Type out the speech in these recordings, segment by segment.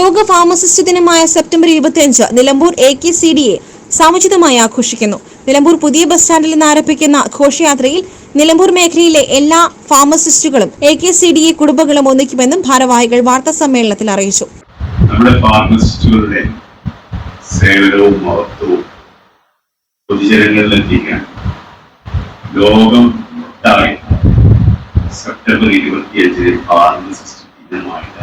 ലോക ഫാർമസിസ്റ്റ് ദിനമായ സെപ്റ്റംബർ ഇരുപത്തിയഞ്ച് Nilambur A K C D A സമുചിതമായി ആഘോഷിക്കുന്നു. നിലമ്പൂർ പുതിയ ബസ് സ്റ്റാൻഡിൽ നിന്ന് ആരംഭിക്കുന്ന ഘോഷയാത്രയിൽ നിലമ്പൂർ മേഖലയിലെ എല്ലാ ഫാർമസിസ്റ്റുകളും A K C D A കുടുംബങ്ങളും ഒന്നിക്കുമെന്നും ഭാരവാഹികൾ വാർത്താ സമ്മേളനത്തിൽ അറിയിച്ചു. നമ്മുടെ ഫാർമസിസ്റ്റുകളുടെ സേവനവും മഹത്വവും പൊതുജനങ്ങളിൽ എത്തിക്കാൻ ലോകം സെപ്റ്റംബർ ഇരുപത്തിയഞ്ചിന് ഫാർമസിസ്റ്റ് ദിനമായിട്ട്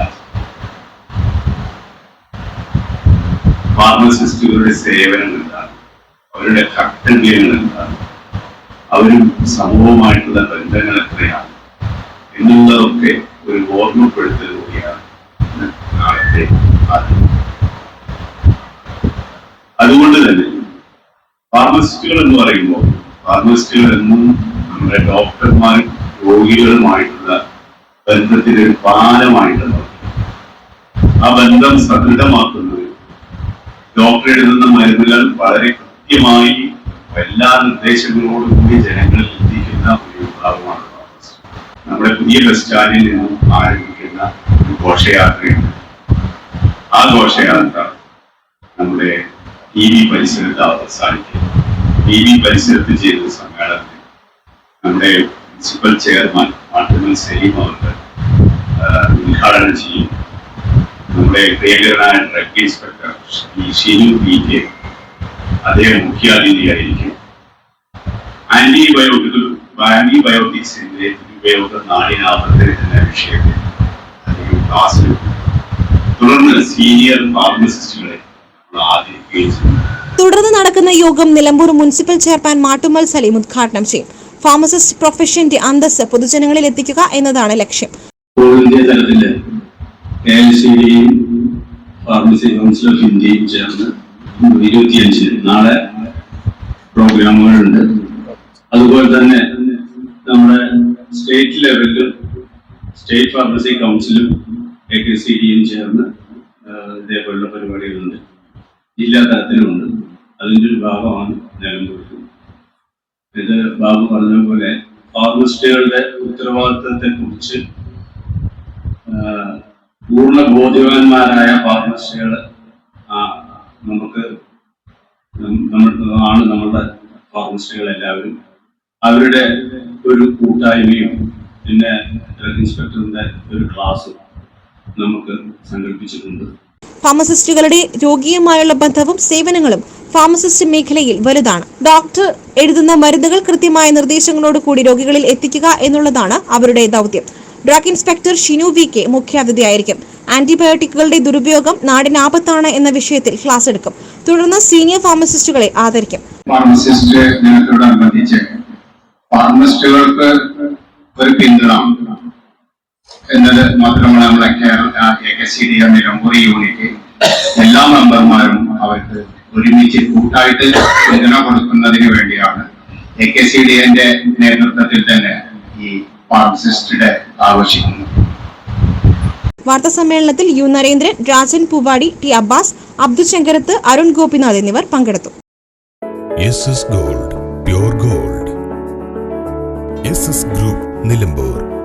ഫാർമസിസ്റ്റുകളുടെ സേവനം എന്താണ്? അവരുടെ കർത്തവ്യങ്ങൾ എന്താണ്? അവരും സമൂഹമായിട്ടുള്ള ബന്ധങ്ങൾ എത്രയാണ്? എന്നുള്ളതൊക്കെ ഒരു ഓർമ്മപ്പെടുത്തൽ കൂടിയാണ് നാളത്തെ അതുകൊണ്ട് തന്നെ ഫാർമസിസ്റ്റുകൾ എന്ന് പറയുമ്പോൾ ഫാർമസിസ്റ്റുകൾ എന്നും നമ്മുടെ ഡോക്ടർമാരും രോഗികളുമായിട്ടുള്ള ബന്ധത്തിന്റെ ഒരു പാലമായിട്ടുള്ളത് ആ ബന്ധം സദൃഢമാക്കുന്നത് ഡോക്ടർ എഴുതുന്ന മരുന്നുകൾ വളരെ കൃത്യമായി എല്ലാ നിർദ്ദേശങ്ങളോടും കൂടി ജനങ്ങളിൽ എത്തിക്കുന്ന ഒരു വിഭാഗമാണ്. നമ്മുടെ പുതിയ ബസ് സ്റ്റാൻഡിൽ നിന്നും ആരംഭിക്കുന്ന ഒരു ഘോഷയാത്രയുണ്ട്. ആ ഘോഷയാത്ര നമ്മുടെ ടി വി പരിസരത്ത് അവസാനിക്കും. ടി വി പരിസരത്ത് ചെയ്ത സമ്മേളനത്തിൽ നമ്മുടെ പ്രിൻസിപ്പൽ ചെയർമാൻ മാട്ടുമൽ സലീം അവർക്ക് ഉദ്ഘാടനം ചെയ്യും. നമ്മുടെ പ്രിയങ്കരനായ ഡ്രഗ് ഇൻസ്പെക്ടർ ഈ ഷിനു പി കെ അദ്ദേഹം മുഖ്യാതിഥിയായിരിക്കും. ആന്റിബയോട്ടിക്കൽ ആന്റിബയോട്ടിക്സിന്റെ ഉപയോഗം നാടിനാപത്തിന് എന്ന വിഷയത്തിൽ അദ്ദേഹം ക്ലാസ്സിൽ തുടർന്ന് സീനിയർ ഫാർമസിസ്റ്റുകളെ നമ്മൾ ആദരിക്കുകയും ചെയ്യും. തുടർന്ന് നടക്കുന്ന യോഗം നിലമ്പൂർ മുനിസിപ്പൽ ചെയർമാൻ മാട്ടുമ്മൽ സലീം ഉദ്ഘാടനം ചെയ്യും. ഫാർമസിസ്റ്റ് പ്രൊഫഷന്റെ അന്തസ് പൊതുജനങ്ങളിൽ എത്തിക്കുക എന്നതാണ് ലക്ഷ്യം. തലത്തിൽ കെ എൽ സി ഡിയും ഫാർമസി കൗൺസിൽ ഓഫ് ഇന്ത്യയും ചേർന്ന് ഇരുപത്തിയഞ്ചിന് നാളെ പ്രോഗ്രാമുകളുണ്ട്. അതുപോലെ തന്നെ നമ്മുടെ സ്റ്റേറ്റ് ലെവലിലും സ്റ്റേറ്റ് ഫാർമസി കൗൺസിലും എ കെ സി ഡിയും ചേർന്ന് ഇതേപോലുള്ള പരിപാടികളുണ്ട്. ജില്ലാ തലത്തിലുണ്ട്. അതിന്റെ ഒരു ഭാഗമാണ് നിലമ്പൂർ ഇത് ബാബു പറഞ്ഞ പോലെ ഫാർമസിസ്റ്റുകളുടെ ഉത്തരവാദിത്തത്തെ കുറിച്ച് പൂർണ ബോധവാന്മാരായ ഫാർമസിസ്റ്റുകൾ നമുക്ക് ആണ് നമ്മളുടെ ഫാർമസിസ്റ്റുകൾ എല്ലാവരും. അവരുടെ ഒരു കൂട്ടായ്മയും പിന്നെ ഡ്രഗ് ഇൻസ്പെക്ടറിന്റെ ഒരു ക്ലാസ്സും നമുക്ക് സംഘടിപ്പിച്ചിട്ടുണ്ട്. ഫാർമസിസ്റ്റുകളുടെ രോഗിയുമായുള്ള ബന്ധവും സേവനങ്ങളും ഫാർമസിസ്റ്റ് മേഖലയിൽ വലുതാണ്. ഡോക്ടർ എഴുതുന്ന മരുന്നുകൾ കൃത്യമായ നിർദ്ദേശങ്ങളോട് കൂടി രോഗികളിൽ എത്തിക്കുക എന്നുള്ളതാണ് അവരുടെ ദൗത്യം. Drug inspector Shinu V K മുഖ്യാതിഥിയായിരിക്കും. ആന്റിബയോട്ടിക്കുകളുടെ ദുരുപയോഗം നാടിനാപത്താണ് എന്ന വിഷയത്തിൽ ക്ലാസ് എടുക്കും. തുടർന്ന് സീനിയർ ഫാർമസിസ്റ്റുകളെ ആദരിക്കും. ഫാർമസിസ്റ്റ് ദിനത്തോടനുബന്ധിച്ച് ഫാർമസിസ്റ്റുകൾക്ക് ഒരു പിന്തുണ എന്നത് മാത്രമല്ല നമ്മുടെ കേരള നിലമ്പൂർ യൂണിറ്റ്. എല്ലാ മെമ്പർമാരും അവർക്ക് ഒരുമിച്ച് കൂട്ടായിട്ട് പിന്തുണ കൊടുക്കുന്നതിന് വേണ്ടിയാണ്. എ കെ സി ഡി എന്റെ നേതൃത്വത്തിൽ തന്നെ ഈ ആവശ്യിക്കുന്നു വാർത്താ സമ്മേളനത്തിൽ യു നരേന്ദ്രൻ രാജൻ പൂവാടി ടി അബ്ബാസ് അബ്ദുൽ ശങ്കരത്ത് അരുൺ ഗോപിനാഥ് എന്നിവർ പങ്കെടുത്തു. Gold gold. ഗ്രൂപ്പ് നിലമ്പൂർ.